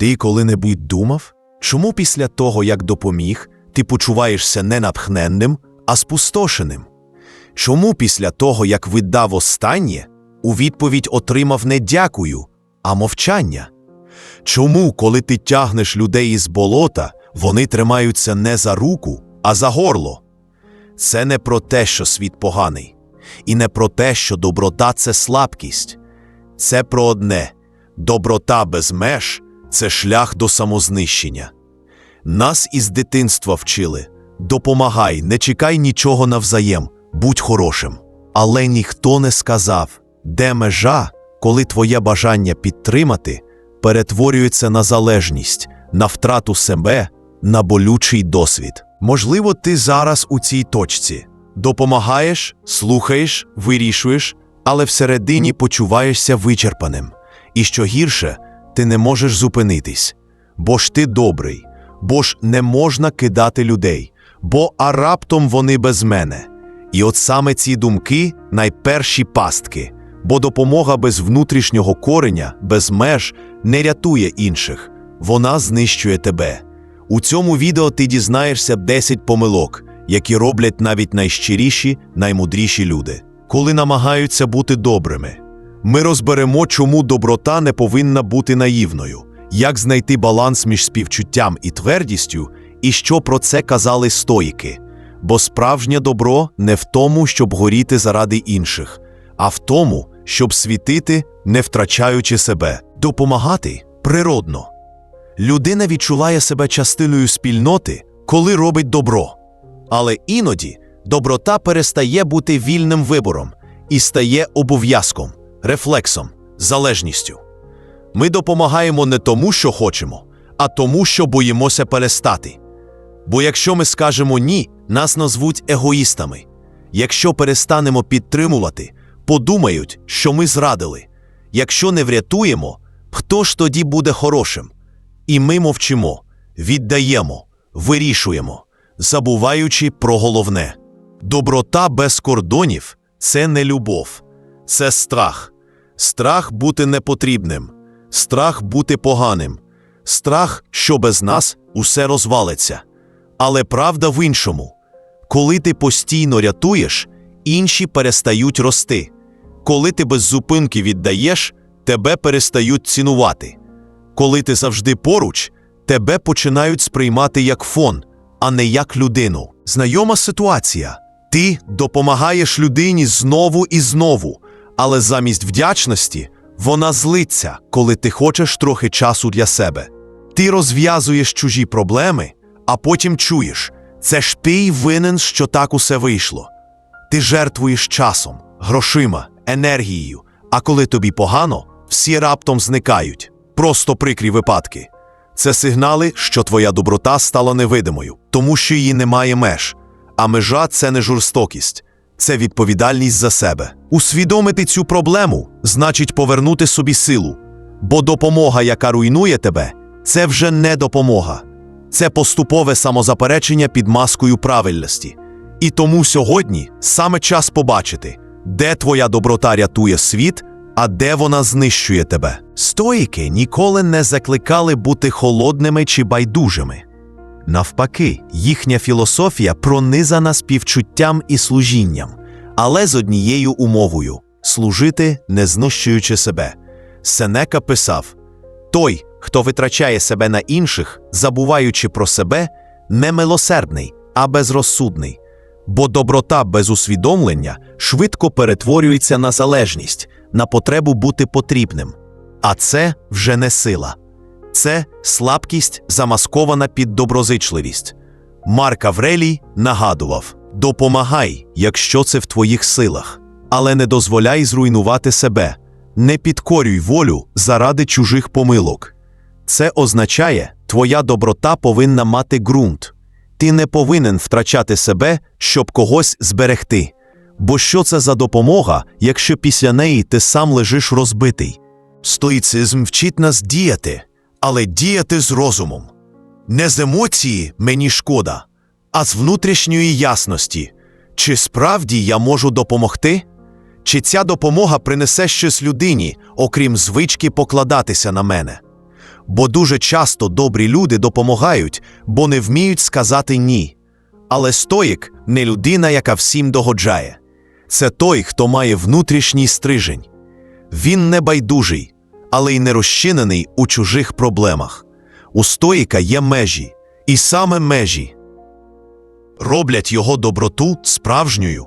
Ти коли-небудь думав, чому після того, як допоміг, ти почуваєшся не натхненним, а спустошеним? Чому після того, як видав останнє, у відповідь отримав не дякую, а мовчання? Чому, коли ти тягнеш людей із болота, вони тримаються не за руку, а за горло? Це не про те, що світ поганий, і не про те, що доброта це слабкість. Це про одне доброта без меж це шлях до самознищення. Нас із дитинства вчили допомагай, не чекай нічого навзаєм, будь хорошим. Але ніхто не сказав, де межа, коли твоє бажання підтримати перетворюється на залежність, на втрату себе, на болючий досвід. Можливо, ти зараз у цій точці допомагаєш, слухаєш, вирішуєш, але всередині почуваєшся вичерпаним. І що гірше, ти не можеш зупинитись, бо ж ти добрий, бо ж не можна кидати людей, бо а раптом вони без мене. І от саме ці думки найперші пастки, бо допомога без внутрішнього кореня, без меж не рятує інших, вона знищує тебе. У цьому відео ти дізнаєшся 10 помилок, які роблять навіть найщиріші, наймудріші люди, коли намагаються бути добрими. Ми розберемо, чому доброта не повинна бути наївною, як знайти баланс між співчуттям і твердістю, і що про це казали стоїки. Бо справжнє добро не в тому, щоб горіти заради інших, а в тому, щоб світити, не втрачаючи себе, допомагати природно. Людина відчуває себе частиною спільноти, коли робить добро. Але іноді доброта перестає бути вільним вибором і стає обов'язком, рефлексом, залежністю. Ми допомагаємо не тому, що хочемо, а тому, що боїмося перестати. Бо якщо ми скажемо ні, нас назвуть егоїстами. Якщо перестанемо підтримувати, подумають, що ми зрадили. Якщо не врятуємо, хто ж тоді буде хорошим? І ми мовчимо, віддаємо, вирішуємо, забуваючи про головне. Доброта без кордонів це не любов, це страх. Страх бути непотрібним, страх бути поганим, страх, що без нас усе розвалиться. Але правда в іншому. Коли ти постійно рятуєш, інші перестають рости. Коли ти без зупинки віддаєш, тебе перестають цінувати. Коли ти завжди поруч, тебе починають сприймати як фон, а не як людину. Знайома ситуація. Ти допомагаєш людині знову і знову, але замість вдячності вона злиться, коли ти хочеш трохи часу для себе. Ти розв'язуєш чужі проблеми, а потім чуєш це ж ти й винен, що так усе вийшло. Ти жертвуєш часом, грошима, енергією, а коли тобі погано, всі раптом зникають. Просто прикрі випадки. Це сигнали, що твоя доброта стала невидимою, тому що її немає меж. А межа це не жорстокість, це відповідальність за себе. Усвідомити цю проблему значить повернути собі силу, бо допомога, яка руйнує тебе, це вже не допомога. Це поступове самозаперечення під маскою правильності. І тому сьогодні саме час побачити, де твоя доброта рятує світ, а де вона знищує тебе. Стоїки ніколи не закликали бути холодними чи байдужими. Навпаки, їхня філософія пронизана співчуттям і служінням, але з однією умовою служити, не знищуючи себе. Сенека писав: той, хто витрачає себе на інших, забуваючи про себе, не милосердний, а безрозсудний. Бо доброта без усвідомлення швидко перетворюється на залежність, на потребу бути потрібним. А це вже не сила. Це слабкість, замаскована під доброзичливість. Марк Аврелій нагадував: допомагай, якщо це в твоїх силах, але не дозволяй зруйнувати себе, не підкорюй волю заради чужих помилок. Це означає, твоя доброта повинна мати ґрунт. Ти не повинен втрачати себе, щоб когось зберегти. Бо що це за допомога, якщо після неї ти сам лежиш розбитий? Стоїцизм вчить нас діяти, але діяти з розумом. Не з емоції мені шкода, а з внутрішньої ясності. Чи справді я можу допомогти? Чи ця допомога принесе щось людині, окрім звички покладатися на мене? Бо дуже часто добрі люди допомагають, бо не вміють сказати ні. Але стоїк не людина, яка всім догоджає. Це той, хто має внутрішній стрижень. Він не байдужий, але й не розчинений у чужих проблемах. У стоїка є межі, і саме межі роблять його доброту справжньою.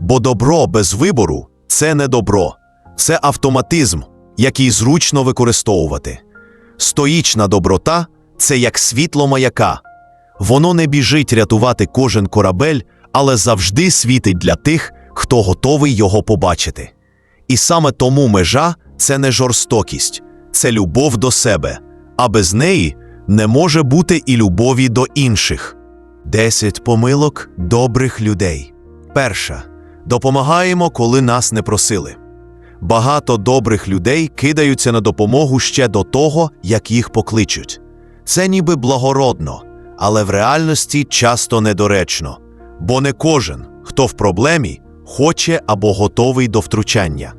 Бо добро без вибору це не добро, це автоматизм, який зручно використовувати. Стоїчна доброта це як світло маяка. Воно не біжить рятувати кожен корабель, але завжди світить для тих, хто готовий його побачити. І саме тому межа це не жорстокість, це любов до себе, а без неї не може бути і любові до інших. Десять помилок добрих людей. Перша. Допомагаємо, коли нас не просили. Багато добрих людей кидаються на допомогу ще до того, як їх покличуть. Це ніби благородно, але в реальності часто недоречно, бо не кожен, хто в проблемі, хоче або готовий до втручання.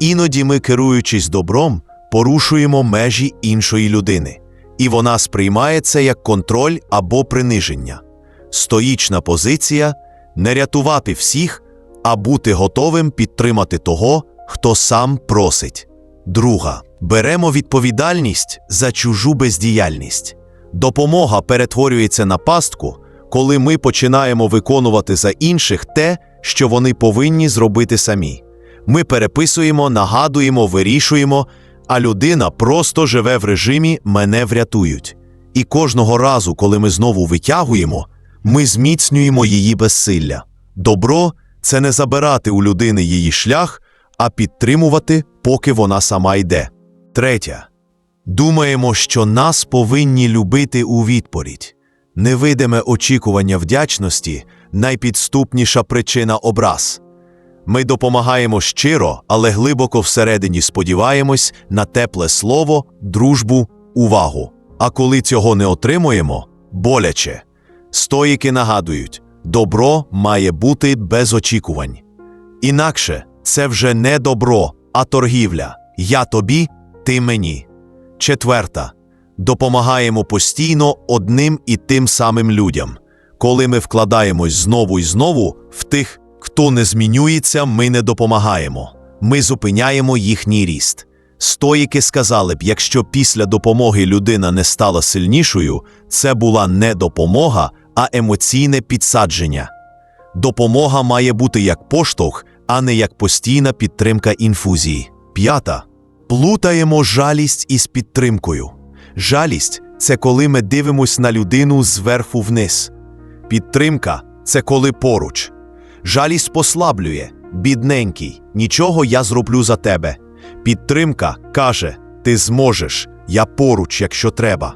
Іноді ми, керуючись добром, порушуємо межі іншої людини, і вона сприймає це як контроль або приниження. Стоїчна позиція не рятувати всіх, а бути готовим підтримати того, хто сам просить. Друга. Беремо відповідальність за чужу бездіяльність. Допомога перетворюється на пастку, коли ми починаємо виконувати за інших те, що вони повинні зробити самі. Ми переписуємо, нагадуємо, вирішуємо, а людина просто живе в режимі мене врятують. І кожного разу, коли ми знову витягуємо, ми зміцнюємо її безсилля. Добро це не забирати у людини її шлях, а підтримувати, поки вона сама йде. Третя. Думаємо, що нас повинні любити у відповідь. Невидиме очікування вдячності найпідступніша причина образ. Ми допомагаємо щиро, але глибоко всередині сподіваємось на тепле слово, дружбу, увагу. А коли цього не отримуємо, боляче. Стоїки нагадують, добро має бути без очікувань. Інакше це вже не добро, а торгівля. Я тобі, ти мені. Четверта. Допомагаємо постійно одним і тим самим людям. Коли ми вкладаємось знову і знову в тих, хто не змінюється, ми не допомагаємо. Ми зупиняємо їхній ріст. Стоїки сказали б, якщо після допомоги людина не стала сильнішою, це була не допомога, а емоційне підсадження. Допомога має бути як поштовх, а не як постійна підтримка інфузії. П'ята. Плутаємо жалість із підтримкою. Жалість це коли ми дивимось на людину зверху вниз. Підтримка це коли поруч. Жалість послаблює, бідненький, нічого я зроблю за тебе. Підтримка каже: ти зможеш, я поруч, якщо треба.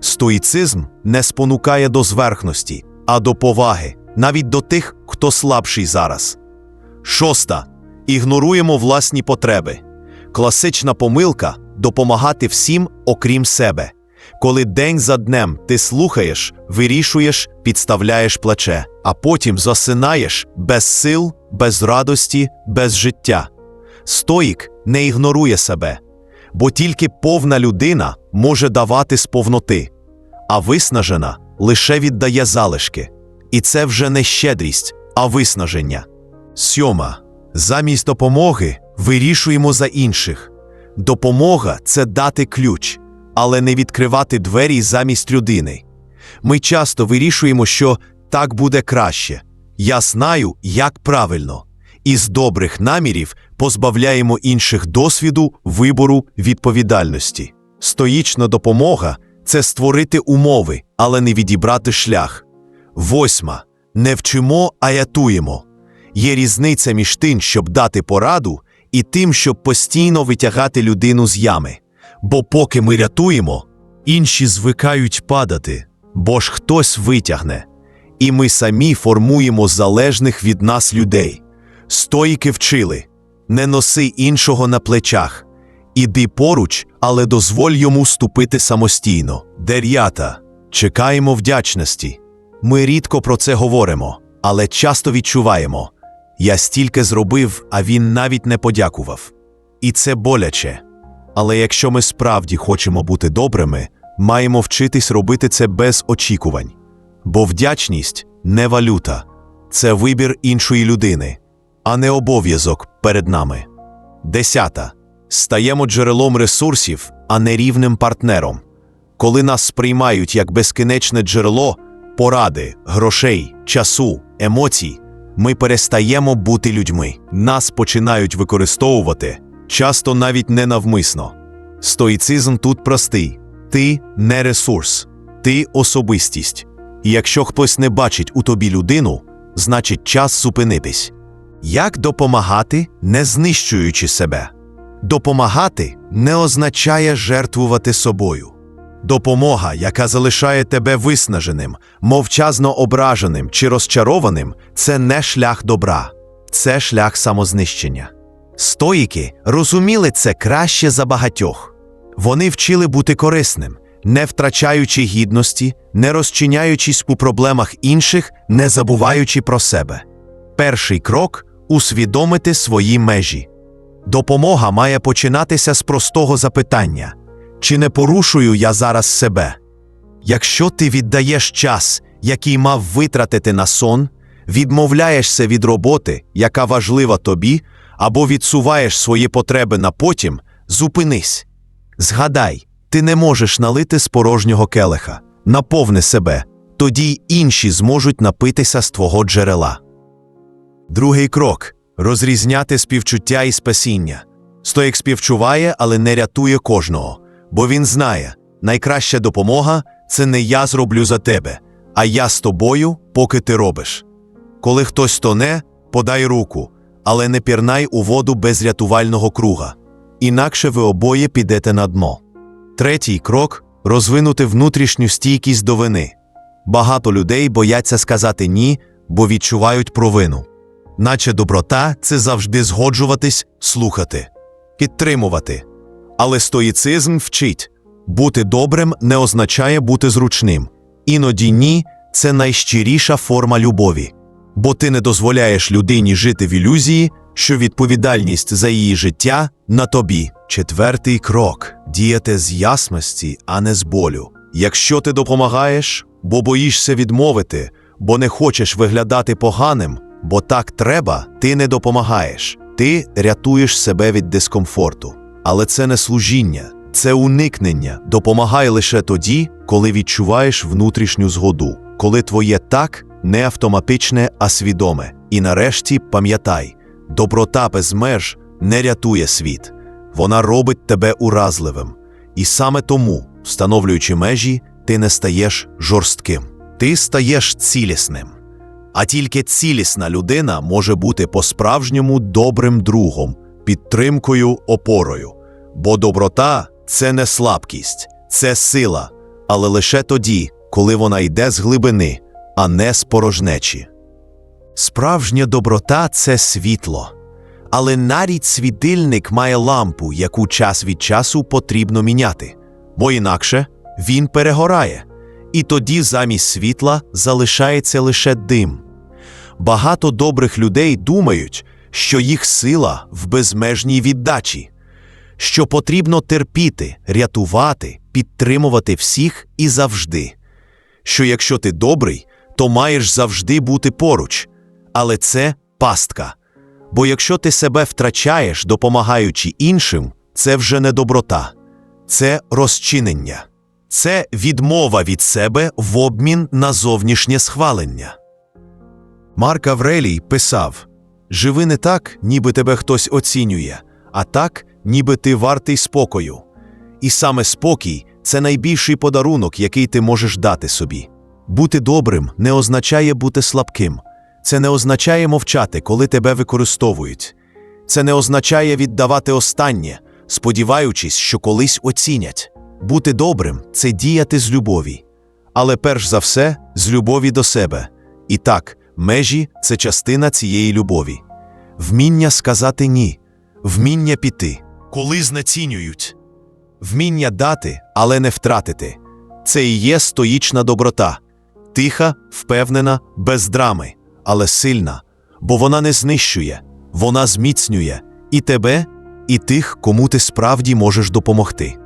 Стоїцизм не спонукає до зверхності, а до поваги, навіть до тих, хто слабший зараз. Шоста. Ігноруємо власні потреби. Класична помилка допомагати всім, окрім себе. Коли день за днем ти слухаєш, вирішуєш, підставляєш плече, а потім засинаєш без сил, без радості, без життя. Стоїк не ігнорує себе, бо тільки повна людина може давати з повноти, а виснажена лише віддає залишки. І це вже не щедрість, а виснаження. Сьома. Замість допомоги вирішуємо за інших. Допомога це дати ключ, але не відкривати двері замість людини. Ми часто вирішуємо, що так буде краще. Я знаю, як правильно. Із добрих намірів позбавляємо інших досвіду, вибору, відповідальності. Стоїчна допомога це створити умови, але не відібрати шлях. Восьма. Не вчимо, а ятуємо. Є різниця між тим, щоб дати пораду, і тим, щоб постійно витягати людину з ями. Бо поки ми рятуємо, інші звикають падати, бо ж хтось витягне. І ми самі формуємо залежних від нас людей. Стоїки вчили не носи іншого на плечах. Іди поруч, але дозволь йому ступити самостійно. Дев'ята. Чекаємо вдячності. Ми рідко про це говоримо, але часто відчуваємо. Я стільки зробив, а він навіть не подякував. І це боляче. Але якщо ми справді хочемо бути добрими, маємо вчитись робити це без очікувань. Бо вдячність не валюта, це вибір іншої людини, а не обов'язок перед нами. Десята. Стаємо джерелом ресурсів, а не рівним партнером. Коли нас сприймають як безкінечне джерело поради, грошей, часу, емоцій, ми перестаємо бути людьми. Нас починають використовувати, часто навіть ненавмисно. Стоїцизм тут простий: ти не ресурс, ти особистість. І якщо хтось не бачить у тобі людину, значить час зупинитись. Як допомагати, не знищуючи себе? Допомагати не означає жертвувати собою. Допомога, яка залишає тебе виснаженим, мовчазно ображеним чи розчарованим, це не шлях добра, це шлях самознищення. Стоїки розуміли це краще за багатьох. Вони вчили бути корисним, не втрачаючи гідності, не розчиняючись у проблемах інших, не забуваючи про себе. Перший крок усвідомити свої межі. Допомога має починатися з простого запитання: чи не порушую я зараз себе? Якщо ти віддаєш час, який мав витратити на сон, відмовляєшся від роботи, яка важлива тобі, або відсуваєш свої потреби на потім, зупинись. Згадай, ти не можеш налити з порожнього келиха, наповни себе, тоді й інші зможуть напитися з твого джерела. Другий крок розрізняти співчуття і спасіння. Стоїк співчуває, але не рятує кожного, бо він знає, найкраща допомога це не я зроблю за тебе, а я з тобою, поки ти робиш. Коли хтось тоне, подай руку, але не пірнай у воду без рятувального круга, інакше ви обоє підете на дно. Третій крок розвинути внутрішню стійкість до вини. Багато людей бояться сказати ні, бо відчувають провину. Наче доброта це завжди згоджуватись, слухати, підтримувати. Але стоїцизм вчить бути добрим не означає бути зручним. Іноді ні це найщиріша форма любові, бо ти не дозволяєш людині жити в ілюзії, що відповідальність за її життя на тобі. Четвертий крок діяти з ясності, а не з болю. Якщо ти допомагаєш, бо боїшся відмовити, бо не хочеш виглядати поганим, бо так треба, ти не допомагаєш. Ти рятуєш себе від дискомфорту. Але це не служіння, це уникнення. Допомагай лише тоді, коли відчуваєш внутрішню згоду, коли твоє так не автоматичне, а свідоме. І нарешті пам'ятай, доброта без меж не рятує світ, вона робить тебе уразливим. І саме тому, встановлюючи межі, ти не стаєш жорстким, ти стаєш цілісним. А тільки цілісна людина може бути по-справжньому добрим другом, підтримкою, опорою. Бо доброта це не слабкість, це сила, але лише тоді, коли вона йде з глибини, а не з порожнечі. Справжня доброта це світло. Але навіть світильник має лампу, яку час від часу потрібно міняти, бо інакше він перегорає, і тоді замість світла залишається лише дим. Багато добрих людей думають, що їх сила в безмежній віддачі, що потрібно терпіти, рятувати, підтримувати всіх і завжди. Що якщо ти добрий, то маєш завжди бути поруч, але це пастка. Бо якщо ти себе втрачаєш, допомагаючи іншим, це вже не доброта, це розчинення, це відмова від себе в обмін на зовнішнє схвалення. Марк Аврелій писав: Живи не так, ніби тебе хтось оцінює, а так, ніби ти вартий спокою. І саме спокій це найбільший подарунок, який ти можеш дати собі. Бути добрим не означає бути слабким. Це не означає мовчати, коли тебе використовують. Це не означає віддавати останнє, сподіваючись, що колись оцінять. Бути добрим це діяти з любові. Але перш за все, з любові до себе. І так, межі це частина цієї любові. Вміння сказати ні, вміння піти, коли знецінюють, вміння дати, але не втратити. Це і є стоїчна доброта, тиха, впевнена, без драми але сильна, бо вона не знищує, вона зміцнює і тебе, і тих, кому ти справді можеш допомогти.